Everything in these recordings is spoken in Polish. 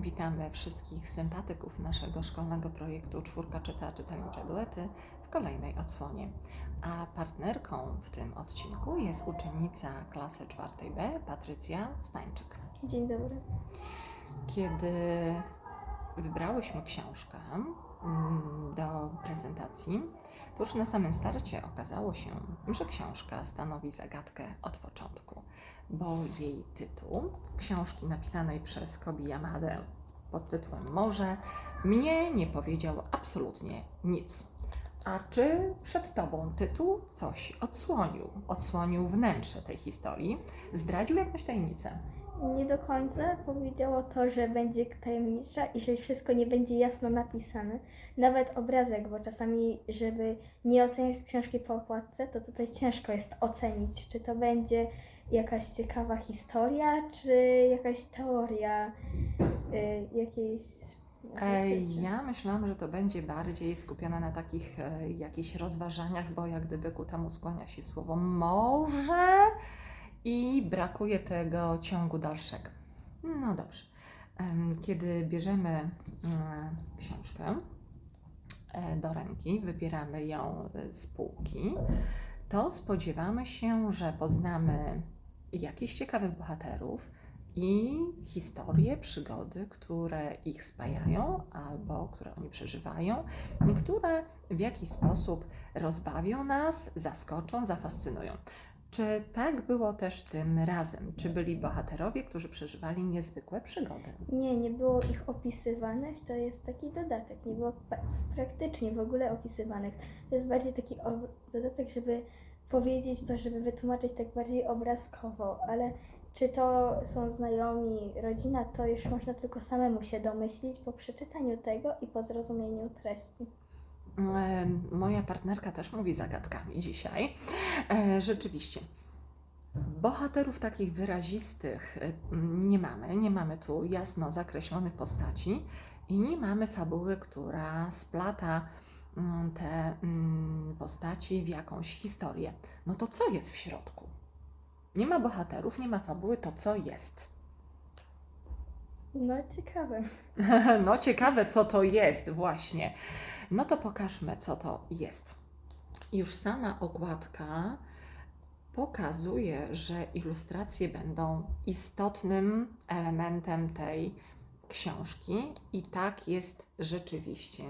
Witamy wszystkich sympatyków naszego szkolnego projektu Czwórka czyta czytelnicze duety w kolejnej odsłonie. A partnerką w tym odcinku jest uczennica klasy 4B Patrycja Stańczyk. Dzień dobry. Kiedy wybrałyśmy książkę mm, do prezentacji, już na samym starcie okazało się, że książka stanowi zagadkę od początku, bo jej tytuł, książki napisanej przez Kobi Yamadę pod tytułem Morze, mnie nie powiedział absolutnie nic. A czy przed Tobą tytuł coś odsłonił? Odsłonił wnętrze tej historii? Zdradził jakąś tajemnicę? Nie do końca powiedziało to, że będzie tajemnicza i że wszystko nie będzie jasno napisane. Nawet obrazek, bo czasami, żeby nie oceniać książki po okładce, to tutaj ciężko jest ocenić, czy to będzie jakaś ciekawa historia, czy jakaś teoria y, jakiejś. Ja myślałam, że to będzie bardziej skupione na takich e, jakichś rozważaniach, bo jak gdyby ku temu skłania się słowo może i brakuje tego ciągu dalszego. No dobrze. Kiedy bierzemy mm, książkę e, do ręki, wybieramy ją e, z półki, to spodziewamy się, że poznamy jakichś ciekawych bohaterów, i historie, przygody, które ich spajają albo które oni przeżywają, i które w jakiś sposób rozbawią nas, zaskoczą, zafascynują. Czy tak było też tym razem? Czy byli bohaterowie, którzy przeżywali niezwykłe przygody? Nie, nie było ich opisywanych, to jest taki dodatek. Nie było praktycznie w ogóle opisywanych. To jest bardziej taki dodatek, żeby powiedzieć to, żeby wytłumaczyć tak bardziej obrazkowo, ale czy to są znajomi, rodzina, to już można tylko samemu się domyślić po przeczytaniu tego i po zrozumieniu treści. Moja partnerka też mówi zagadkami dzisiaj. E, Rzeczywiście. Bohaterów takich wyrazistych e, nie mamy. Nie mamy tu jasno zakreślonych postaci i nie mamy fabuły, która splata mm, te mm, postaci w jakąś historię. No to co jest w środku? Nie ma bohaterów, nie ma fabuły, to co jest? No ciekawe. No ciekawe, co to jest właśnie. No to pokażmy, co to jest. Już sama okładka pokazuje, że ilustracje będą istotnym elementem tej książki i tak jest rzeczywiście.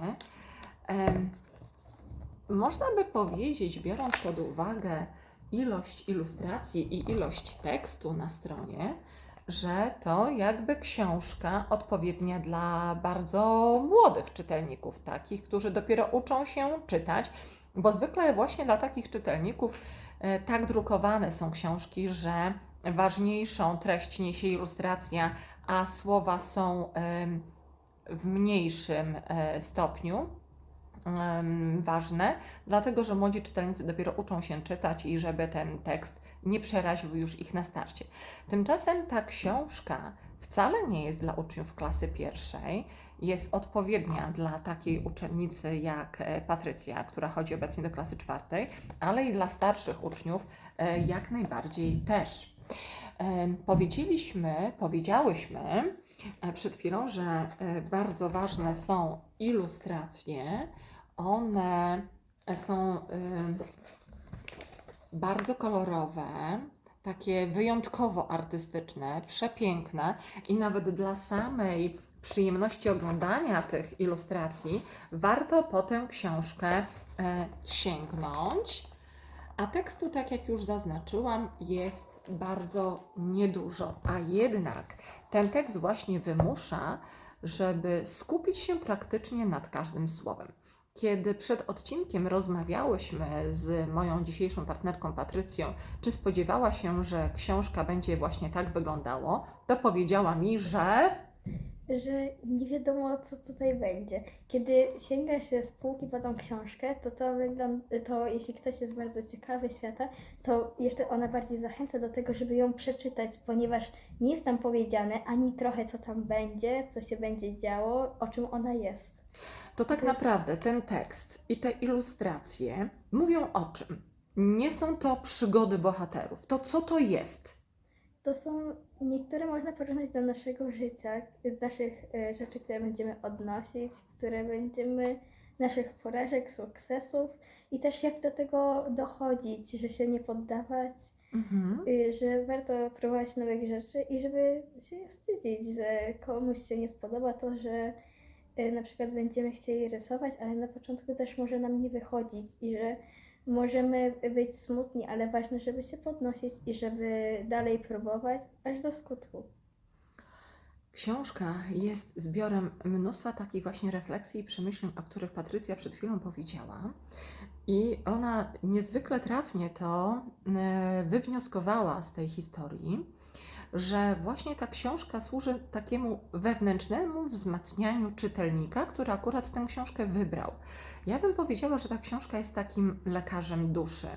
Można by powiedzieć, biorąc pod uwagę ilość ilustracji i ilość tekstu na stronie, że to jakby książka odpowiednia dla bardzo młodych czytelników, takich, którzy dopiero uczą się czytać, bo zwykle właśnie dla takich czytelników e, tak drukowane są książki, że ważniejszą treść niesie ilustracja, a słowa są w mniejszym e, stopniu ważne, dlatego że młodzi czytelnicy dopiero uczą się czytać i żeby ten tekst nie przeraził już ich na starcie. Tymczasem ta książka wcale nie jest dla uczniów klasy pierwszej, jest odpowiednia dla takiej uczennicy jak e, Patrycja, która chodzi obecnie do klasy czwartej, ale i dla starszych uczniów e, jak najbardziej też. Em, Powiedzieliśmy, powiedziałyśmy e, przed chwilą, że e, bardzo ważne są ilustracje. One są bardzo kolorowe, takie wyjątkowo artystyczne, przepiękne i nawet dla samej przyjemności oglądania tych ilustracji warto po tę książkę e, sięgnąć. A tekstu, tak jak już zaznaczyłam, jest bardzo niedużo, a jednak ten tekst właśnie wymusza, żeby skupić się praktycznie nad każdym słowem. Kiedy przed odcinkiem rozmawiałyśmy z moją dzisiejszą partnerką Patrycją, czy spodziewała się, że książka będzie właśnie tak wyglądało, to powiedziała mi, że że nie wiadomo, co tutaj będzie. Kiedy sięga się z półki po tą książkę, to to wygląda, to jeśli ktoś jest bardzo ciekawy świata, to jeszcze ona bardziej zachęca do tego, żeby ją przeczytać, ponieważ nie jest tam powiedziane ani trochę, co tam będzie, co się będzie działo, o czym ona jest. To tak jest- naprawdę ten tekst i te ilustracje mówią o czym? Nie są to przygody bohaterów. To co to jest? to są niektóre można porównać do naszego życia, naszych e, rzeczy, które będziemy odnosić, które będziemy, naszych porażek, sukcesów i też jak do tego dochodzić, że się nie poddawać, Mhm. y, że warto próbować nowych rzeczy i żeby się nie wstydzić, że komuś się nie spodoba to, że na przykład będziemy chcieli rysować, ale na początku też może nam nie wychodzić i że możemy być smutni, ale ważne, żeby się podnosić i żeby dalej próbować aż do skutku. Książka jest zbiorem mnóstwa takich właśnie refleksji i przemyśleń, o których Patrycja przed chwilą powiedziała. I ona niezwykle trafnie to e, wywnioskowała z tej historii, że właśnie ta książka służy takiemu wewnętrznemu wzmacnianiu czytelnika, który akurat tę książkę wybrał. Ja bym powiedziała, że ta książka jest takim lekarzem duszy.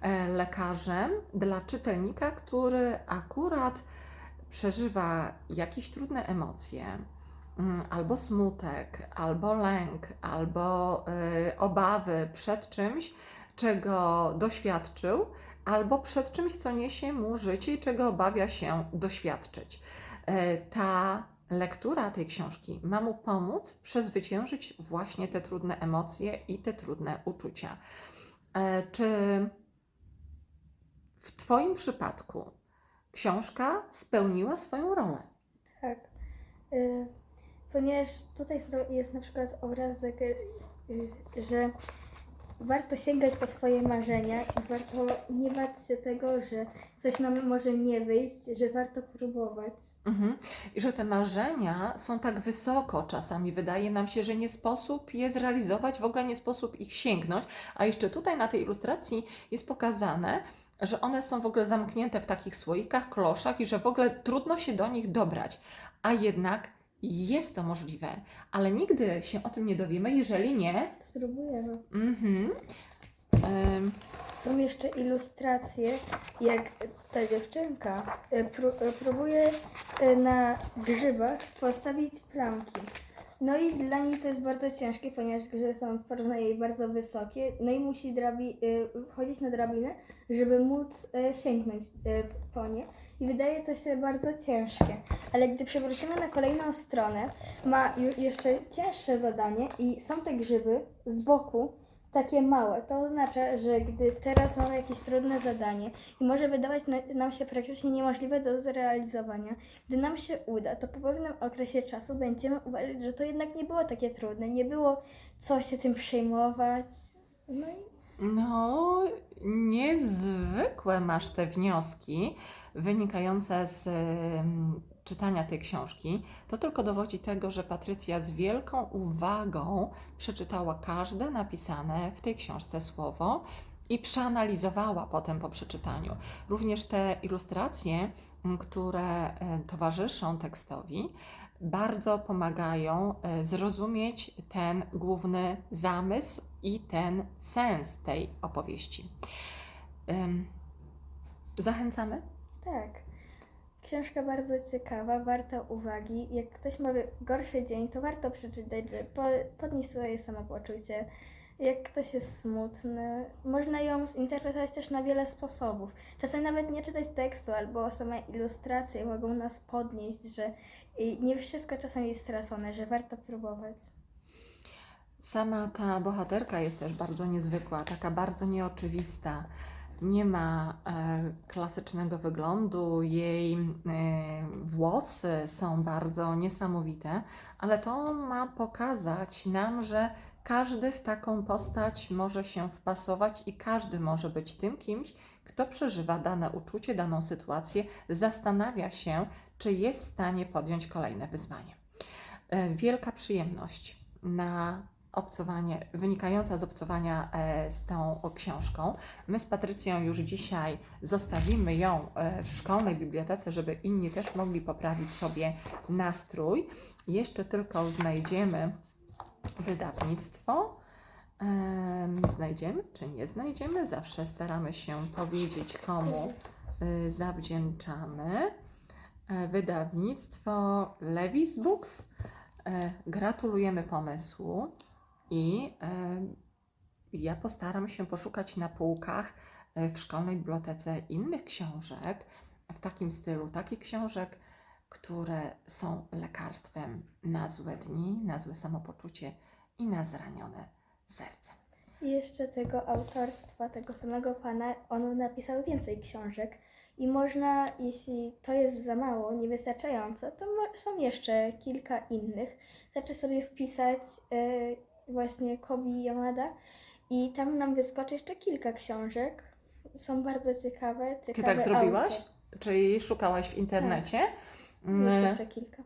E, Lekarzem dla czytelnika, który akurat przeżywa jakieś trudne emocje, mm, albo smutek, albo lęk, albo y, obawy przed czymś, czego doświadczył, albo przed czymś, co niesie mu życie i czego obawia się doświadczyć. E, Ta lektura tej książki ma mu pomóc przezwyciężyć właśnie te trudne emocje i te trudne uczucia. E, Czy w Twoim przypadku książka spełniła swoją rolę? Tak. Y, ponieważ tutaj jest na przykład obrazek, że warto sięgać po swoje marzenia i warto nie bać się tego, że coś nam może nie wyjść, że warto próbować. Mhm. I że te marzenia są tak wysoko czasami, wydaje nam się, że nie sposób je zrealizować, w ogóle nie sposób ich sięgnąć. A jeszcze tutaj na tej ilustracji jest pokazane, że one są w ogóle zamknięte w takich słoikach, kloszach i że w ogóle trudno się do nich dobrać. A jednak jest to możliwe, ale nigdy się o tym nie dowiemy, jeżeli nie. Spróbujemy. Mhm. Są jeszcze ilustracje, jak ta dziewczynka y, pró- y, próbuje y, na grzybach postawić plamki. No i dla niej to jest bardzo ciężkie, ponieważ grzyby są w porównaniu bardzo wysokie, no i musi drabi- y, chodzić na drabinę, żeby móc y, sięgnąć y, po nie. I wydaje to się bardzo ciężkie. Ale gdy przewrócimy na kolejną stronę, ma jeszcze cięższe zadanie i są te grzyby z boku, takie małe. To oznacza, że gdy teraz mamy jakieś trudne zadanie i może wydawać na- nam się praktycznie niemożliwe do zrealizowania, gdy nam się uda, to po pewnym okresie czasu będziemy uważać, że to jednak nie było takie trudne, nie było co się tym przejmować. No i No, niezwykłe masz te wnioski wynikające z czytania tej książki. To tylko dowodzi tego, że Patrycja z wielką uwagą przeczytała każde napisane w tej książce słowo i przeanalizowała potem po przeczytaniu. Również te ilustracje, które e, towarzyszą tekstowi, bardzo pomagają e, zrozumieć ten główny zamysł i ten sens tej opowieści. Zachęcamy? Książka bardzo ciekawa, warta uwagi. Jak ktoś ma gorszy dzień, to warto przeczytać, że po, podnieść swoje samopoczucie. Jak ktoś jest smutny, można ją zinterpretować też na wiele sposobów. Czasem nawet nie czytać tekstu, albo same ilustracje mogą nas podnieść, że nie wszystko czasem jest stracone, że warto próbować. Sama ta bohaterka jest też bardzo niezwykła, taka bardzo nieoczywista. Nie ma e, klasycznego wyglądu, jej e, włosy są bardzo niesamowite, ale to ma pokazać nam, że każdy w taką postać może się wpasować i każdy może być tym kimś, kto przeżywa dane uczucie, daną sytuację, zastanawia się, czy jest w stanie podjąć kolejne wyzwanie. E, Wielka przyjemność na obcowanie, wynikająca z obcowania e, z tą książką. My z Patrycją już dzisiaj zostawimy ją e, w szkolnej bibliotece, żeby inni też mogli poprawić sobie nastrój. Jeszcze tylko znajdziemy wydawnictwo. Em, Znajdziemy czy nie znajdziemy? Zawsze staramy się powiedzieć, komu y, zawdzięczamy. E, Wydawnictwo Levis Books. E, Gratulujemy pomysłu i ja postaram się poszukać na półkach e, w szkolnej bibliotece innych książek, w takim stylu takich książek, które są lekarstwem na złe dni, na złe samopoczucie i na zranione serce. I jeszcze tego autorstwa, tego samego pana, on napisał więcej książek. I można, jeśli to jest za mało, niewystarczająco, to są jeszcze kilka innych. Znaczy sobie wpisać e, właśnie Kobi Yamada i tam nam wyskoczy jeszcze kilka książek. Są bardzo ciekawe. Ty ciekawe tak zrobiłaś? autor. Czyli szukałaś w internecie, Jest mm, jeszcze kilka.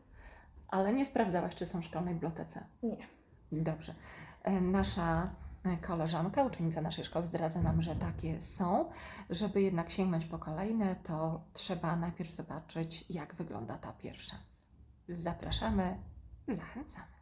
ale nie sprawdzałaś, czy są w szkolnej bibliotece. Nie. Dobrze. E, Nasza e, koleżanka, uczennica naszej szkoły zdradza nam, że takie są. Żeby jednak sięgnąć po kolejne, to trzeba najpierw zobaczyć, jak wygląda ta pierwsza. Zapraszamy, zachęcamy.